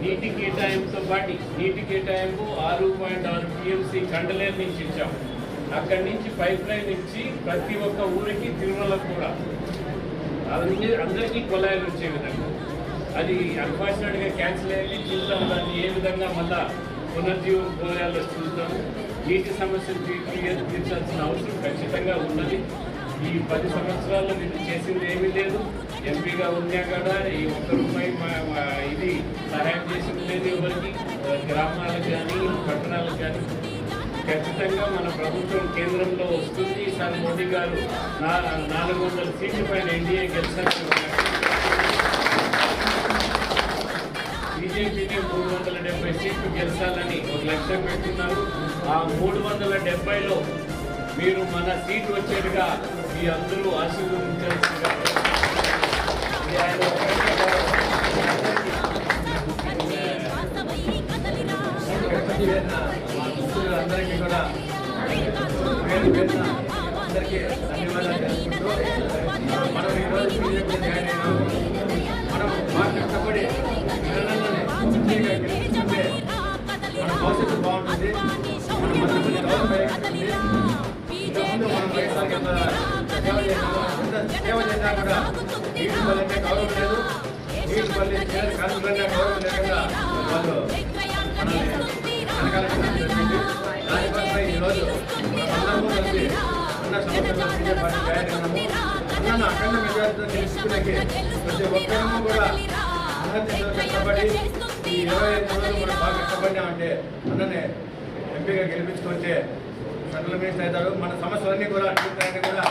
నీటి కేటాయింపుతో పాటు నీటి కేటాయింపు ఆరు పాయింట్ ఆరు పిఎంసీ కండలేర్ నుంచి ఇచ్చాం అక్కడి నుంచి పైప్ లైన్ ఇచ్చి ప్రతి ఒక్క ఊరికి తిరుమలకు కూడా. అందరికీ కొలాయిలు వచ్చే విధంగా. అది అన్ఫార్చునేట్గా క్యాన్సిల్ అయ్యి చూద్దాం దాన్ని ఏ విధంగా మళ్ళా పునర్జీవం పోయాలో చూద్దాం. నీటి సమస్యను తీర్చి తీర్చాల్సిన అవసరం ఖచ్చితంగా ఉన్నది. ఈ పది సంవత్సరాల్లో మీరు చేసింది ఏమీ లేదు. ఎంపీగా ఉన్నా కూడా ఈ ఒక్క రూపాయి మా- ఇది సహాయం చేసింది లేదు ఎవరికి. గ్రామాలకు కానీ పట్టణాలకు కానీ. ఖచ్చితంగా మన ప్రభుత్వం కేంద్రంలో వస్తుంది. ఈసారి మోడీ గారు నాలుగు వందల సీట్ల పైన ఎన్డీఏ గెలిచారు సీట్లు గెలిచాలని ఒక లక్ష్యం పెట్టున్నారు ఆ మూడు వందల డెబ్బైలో మీరు మన సీటు వచ్చేట్టుగా మీ అందరూ ఆశీర్వదించాల్సిందిగా. అందరికీ కూడా అందరికీ ధన్యవాదాలు మన భవిష్యత్తు బాగుంటుంది సేవ చేసినా కూడా నీటి వల్లనే గౌరవం లేదు నీటి వల్ల కార్మికులనే గౌరవం లేకుండా వాళ్ళు ఈరోజు అందరూ కలిసి అన్న అన్న అఖండ మెజార్టీతో ప్రతి ఒక్కరము కూడా కష్టపడి ఈ ఇరవై ఐదు రోజులు మనం బాగా కష్టపడ్డామంటే అన్ననే ఎంపీగా గెలిపించుకుంటే సెంట్రల్ మినిస్టర్ అవుతాడు. మన సమస్యలన్నీ కూడా తీర్చడానికి కూడా